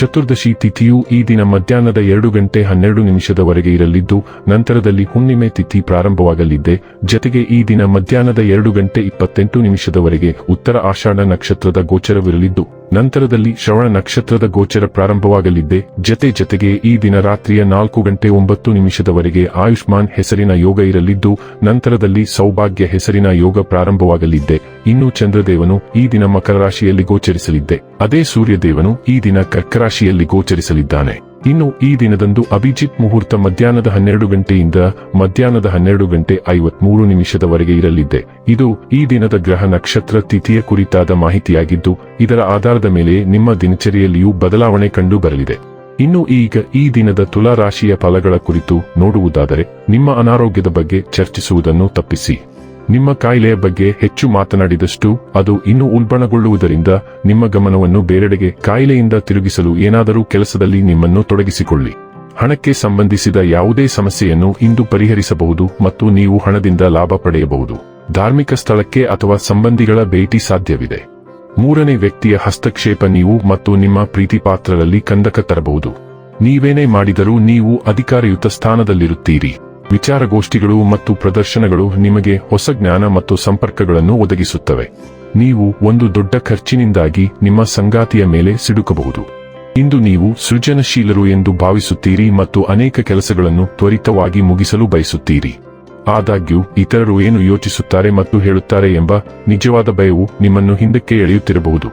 ಚತುರ್ದಶಿ ತಿಥಿಯು ಈ ದಿನ ಮಧ್ಯಾಹ್ನದ ಎರಡು ಗಂಟೆ ಹನ್ನೆರಡು ನಿಮಿಷದವರೆಗೆ ಇರಲಿದ್ದು, ನಂತರದಲ್ಲಿ ಹುಣ್ಣಿಮೆ ತಿಥಿ ಪ್ರಾರಂಭವಾಗಲಿದೆ. ಜತೆಗೆ ಈ ದಿನ ಮಧ್ಯಾಹ್ನದ ಎರಡು ಗಂಟೆ ಇಪ್ಪತ್ತೆಂಟು ನಿಮಿಷದವರೆಗೆ ಉತ್ತರ ಆಷಾಢ ನಕ್ಷತ್ರದ ಗೋಚರವಿರಲಿದ್ದು ನಂತರದಲ್ಲಿ ಶ್ರವಣ ನಕ್ಷತ್ರದ ಗೋಚರ ಪ್ರಾರಂಭವಾಗಲಿದ್ದೆ ಜತೆ ಜತೆಗೆ ಈ ದಿನ ರಾತ್ರಿಯ ನಾಲ್ಕು ಗಂಟೆ ಒಂಬತ್ತು ನಿಮಿಷದವರೆಗೆ ಆಯುಷ್ಮಾನ್ ಹೆಸರಿನ ಯೋಗ ಇರಲಿದ್ದು, ನಂತರದಲ್ಲಿ ಸೌಭಾಗ್ಯ ಹೆಸರಿನ ಯೋಗ ಪ್ರಾರಂಭವಾಗಲಿದ್ದೆ ಇನ್ನು ಚಂದ್ರದೇವನು ಈ ದಿನ ಮಕರ ರಾಶಿಯಲ್ಲಿ ಗೋಚರಿಸಲಿದ್ದೆ ಅದೇ ಸೂರ್ಯದೇವನು ಈ ದಿನ ಕರ್ಕರಾಶಿಯಲ್ಲಿ ಗೋಚರಿಸಲಿದ್ದಾನೆ. ಇನ್ನು ಈ ದಿನದಂದು ಅಭಿಜಿತ್ ಮುಹೂರ್ತ ಮಧ್ಯಾಹ್ನದ ಹನ್ನೆರಡು ಗಂಟೆಯಿಂದ ಮಧ್ಯಾಹ್ನದ ಹನ್ನೆರಡು ಗಂಟೆ ಐವತ್ಮೂರು ನಿಮಿಷದವರೆಗೆ ಇರಲಿದೆ. ಇದು ಈ ದಿನದ ಗ್ರಹ ನಕ್ಷತ್ರ ತಿಥಿಯ ಕುರಿತಾದ ಮಾಹಿತಿಯಾಗಿದ್ದು, ಇದರ ಆಧಾರದ ಮೇಲೆ ನಿಮ್ಮ ದಿನಚರಿಯಲ್ಲಿಯೂ ಬದಲಾವಣೆ ಕಂಡು ಬರಲಿದೆ ಇನ್ನು ಈಗ ಈ ದಿನದ ತುಲಾ ರಾಶಿಯ ಫಲಗಳ ಕುರಿತು ನೋಡುವುದಾದರೆ, ನಿಮ್ಮ ಅನಾರೋಗ್ಯದ ಬಗ್ಗೆ ಚರ್ಚಿಸುವುದನ್ನು ತಪ್ಪಿಸಿ. ನಿಮ್ಮ ಕಾಯಿಲೆಯ ಬಗ್ಗೆ ಹೆಚ್ಚು ಮಾತನಾಡಿದಷ್ಟು ಅದು ಇನ್ನೂ ಉಲ್ಬಣಗೊಳ್ಳುವುದರಿಂದ ನಿಮ್ಮ ಗಮನವನ್ನು ಬೇರೆಡೆಗೆ ಕಾಯಿಲೆಯಿಂದ ತಿರುಗಿಸಲು ಏನಾದರೂ ಕೆಲಸದಲ್ಲಿ ನಿಮ್ಮನ್ನು ತೊಡಗಿಸಿಕೊಳ್ಳಿ. ಹಣಕ್ಕೆ ಸಂಬಂಧಿಸಿದ ಯಾವುದೇ ಸಮಸ್ಯೆಯನ್ನು ಇಂದು ಪರಿಹರಿಸಬಹುದು ಮತ್ತು ನೀವು ಹಣದಿಂದ ಲಾಭ ಪಡೆಯಬಹುದು. ಧಾರ್ಮಿಕ ಸ್ಥಳಕ್ಕೆ ಅಥವಾ ಸಂಬಂಧಿಗಳ ಭೇಟಿ ಸಾಧ್ಯವಿದೆ. ಮೂರನೇ ವ್ಯಕ್ತಿಯ ಹಸ್ತಕ್ಷೇಪ ನೀವು ಮತ್ತು ನಿಮ್ಮ ಪ್ರೀತಿಪಾತ್ರರಲ್ಲಿ ಕಂದಕ ತರಬಹುದು. ನೀವೇನೇ ಮಾಡಿದರೂ ನೀವು ಅಧಿಕಾರಯುತ ಸ್ಥಾನದಲ್ಲಿರುತ್ತೀರಿ. ವಿಚಾರಗೋಷ್ಠಿಗಳು ಮತ್ತು ಪ್ರದರ್ಶನಗಳು ನಿಮಗೆ ಹೊಸ ಜ್ಞಾನ ಮತ್ತು ಸಂಪರ್ಕಗಳನ್ನು ಒದಗಿಸುತ್ತವೆ. ನೀವು ಒಂದು ದೊಡ್ಡ ಖರ್ಚಿನಿಂದಾಗಿ ನಿಮ್ಮ ಸಂಗಾತಿಯ ಮೇಲೆ ಸಿಡುಕಬಹುದು. ಇಂದು ನೀವು ಸೃಜನಶೀಲರು ಎಂದು ಭಾವಿಸುತ್ತೀರಿ ಮತ್ತು ಅನೇಕ ಕೆಲಸಗಳನ್ನು ತ್ವರಿತವಾಗಿ ಮುಗಿಸಲು ಬಯಸುತ್ತೀರಿ. ಆದಾಗ್ಯೂ, ಇತರರು ಏನು ಯೋಚಿಸುತ್ತಾರೆ ಮತ್ತು ಹೇಳುತ್ತಾರೆ ಎಂಬ ನಿಜವಾದ ಭಯವು ನಿಮ್ಮನ್ನು ಹಿಂದಕ್ಕೆ ಎಳೆಯುತ್ತಿರಬಹುದು.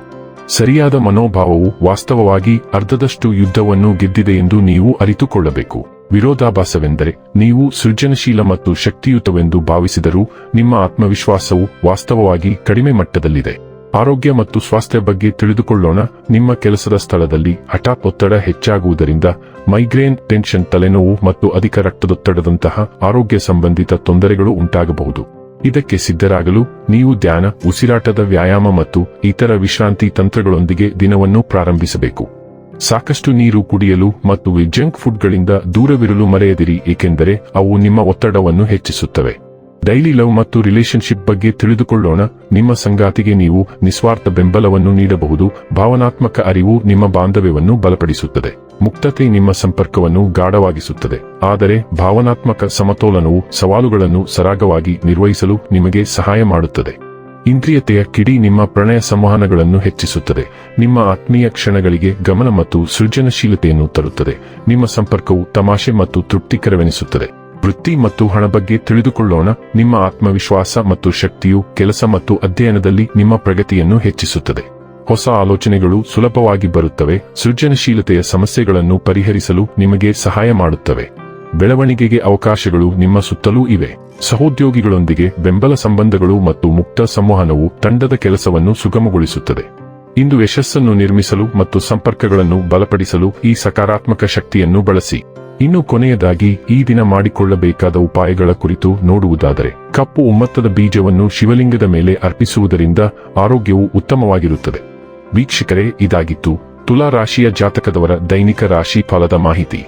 ಸರಿಯಾದ ಮನೋಭಾವವು ವಾಸ್ತವವಾಗಿ ಅರ್ಧದಷ್ಟು ಯುದ್ಧವನ್ನು ಗೆದ್ದಿದೆ ಎಂದು ನೀವು ಅರಿತುಕೊಳ್ಳಬೇಕು. ವಿರೋಧಾಭಾಸವೆಂದರೆ ನೀವು ಸೃಜನಶೀಲ ಮತ್ತು ಶಕ್ತಿಯುತವೆಂದು ಭಾವಿಸಿದರೂ ನಿಮ್ಮ ಆತ್ಮವಿಶ್ವಾಸವು ವಾಸ್ತವವಾಗಿ ಕಡಿಮೆ ಮಟ್ಟದಲ್ಲಿದೆ. ಆರೋಗ್ಯ ಮತ್ತು ಸ್ವಾಸ್ಥ್ಯ ಬಗ್ಗೆ ತಿಳಿದುಕೊಳ್ಳೋಣ. ನಿಮ್ಮ ಕೆಲಸದ ಸ್ಥಳದಲ್ಲಿ ಹಠಾತ್ ಒತ್ತಡ ಹೆಚ್ಚಾಗುವುದರಿಂದ ಮೈಗ್ರೇನ್, ಟೆನ್ಷನ್, ತಲೆನೋವು ಮತ್ತು ಅಧಿಕ ರಕ್ತದೊತ್ತಡದಂತಹ ಆರೋಗ್ಯ ಸಂಬಂಧಿತ ತೊಂದರೆಗಳು ಉಂಟಾಗಬಹುದು. ಇದಕ್ಕೆ ಸಿದ್ಧರಾಗಲು ನೀವು ಧ್ಯಾನ, ಉಸಿರಾಟದ ವ್ಯಾಯಾಮ ಮತ್ತು ಇತರ ವಿಶ್ರಾಂತಿ ತಂತ್ರಗಳೊಂದಿಗೆ ದಿನವನ್ನು ಪ್ರಾರಂಭಿಸಬೇಕು. ಸಾಕಷ್ಟು ನೀರು ಕುಡಿಯಲು ಮತ್ತು ಜಂಕ್ ಫುಡ್ಗಳಿಂದ ದೂರವಿರಲು ಮರೆಯದಿರಿ, ಏಕೆಂದರೆ ಅವು ನಿಮ್ಮ ಒತ್ತಡವನ್ನು ಹೆಚ್ಚಿಸುತ್ತವೆ. ಡೈಲಿ ಲವ್ ಮತ್ತು ರಿಲೇಶನ್ಶಿಪ್ ಬಗ್ಗೆ ತಿಳಿದುಕೊಳ್ಳೋಣ. ನಿಮ್ಮ ಸಂಗಾತಿಗೆ ನೀವು ನಿಸ್ವಾರ್ಥ ಬೆಂಬಲವನ್ನು ನೀಡಬಹುದು. ಭಾವನಾತ್ಮಕ ಅರಿವು ನಿಮ್ಮ ಬಾಂಧವ್ಯವನ್ನು ಬಲಪಡಿಸುತ್ತದೆ. ಮುಕ್ತತೆ ನಿಮ್ಮ ಸಂಪರ್ಕವನ್ನು ಗಾಢವಾಗಿಸುತ್ತದೆ. ಆದರೆ ಭಾವನಾತ್ಮಕ ಸಮತೋಲನವು ಸವಾಲುಗಳನ್ನು ಸರಾಗವಾಗಿ ನಿರ್ವಹಿಸಲು ನಿಮಗೆ ಸಹಾಯ ಮಾಡುತ್ತದೆ. ಇಂದ್ರಿಯತೆಯ ಕಿಡಿ ನಿಮ್ಮ ಪ್ರಣಯ ಸಂವಹನಗಳನ್ನು ಹೆಚ್ಚಿಸುತ್ತದೆ. ನಿಮ್ಮ ಆತ್ಮೀಯ ಕ್ಷಣಗಳಿಗೆ ಗಮನ ಮತ್ತು ಸೃಜನಶೀಲತೆಯನ್ನು ತರುತ್ತದೆ. ನಿಮ್ಮ ಸಂಪರ್ಕವು ತಮಾಷೆ ಮತ್ತು ತೃಪ್ತಿಕರವೆನಿಸುತ್ತದೆ. ವೃತ್ತಿ ಮತ್ತು ಹಣ ಬಗ್ಗೆ ತಿಳಿದುಕೊಳ್ಳೋಣ. ನಿಮ್ಮ ಆತ್ಮವಿಶ್ವಾಸ ಮತ್ತು ಶಕ್ತಿಯು ಕೆಲಸ ಮತ್ತು ಅಧ್ಯಯನದಲ್ಲಿ ನಿಮ್ಮ ಪ್ರಗತಿಯನ್ನು ಹೆಚ್ಚಿಸುತ್ತದೆ. ಹೊಸ ಆಲೋಚನೆಗಳು ಸುಲಭವಾಗಿ ಬರುತ್ತವೆ. ಸೃಜನಶೀಲತೆಯ ಸಮಸ್ಯೆಗಳನ್ನು ಪರಿಹರಿಸಲು ನಿಮಗೆ ಸಹಾಯ ಮಾಡುತ್ತವೆ. ಬೆಳವಣಿಗೆಗೆ ಅವಕಾಶಗಳು ನಿಮ್ಮ ಸುತ್ತಲೂ ಇವೆ. ಸಹೋದ್ಯೋಗಿಗಳೊಂದಿಗೆ ಬೆಂಬಲ ಸಂಬಂಧಗಳು ಮತ್ತು ಮುಕ್ತ ಸಂವಹನವು ತಂಡದ ಕೆಲಸವನ್ನು ಸುಗಮಗೊಳಿಸುತ್ತದೆ. ಇಂದು ಯಶಸ್ಸನ್ನು ನಿರ್ಮಿಸಲು ಮತ್ತು ಸಂಪರ್ಕಗಳನ್ನು ಬಲಪಡಿಸಲು ಈ ಸಕಾರಾತ್ಮಕ ಶಕ್ತಿಯನ್ನು ಬಳಸಿ. ಇನ್ನು ಕೊನೆಯದಾಗಿ, ಈ ದಿನ ಮಾಡಿಕೊಳ್ಳಬೇಕಾದ ಉಪಾಯಗಳ ಕುರಿತು ನೋಡುವುದಾದರೆ, ಕಪ್ಪು ಒಮ್ಮತ್ತದ ಬೀಜವನ್ನು ಶಿವಲಿಂಗದ ಮೇಲೆ ಅರ್ಪಿಸುವುದರಿಂದ ಆರೋಗ್ಯವು ಉತ್ತಮವಾಗಿರುತ್ತದೆ. ವೀಕ್ಷಕರೇ, ಇದಾಗಿತ್ತು ತುಲಾ ರಾಶಿಯ ಜಾತಕದವರ ದೈನಿಕ ರಾಶಿ ಫಲದ ಮಾಹಿತಿ.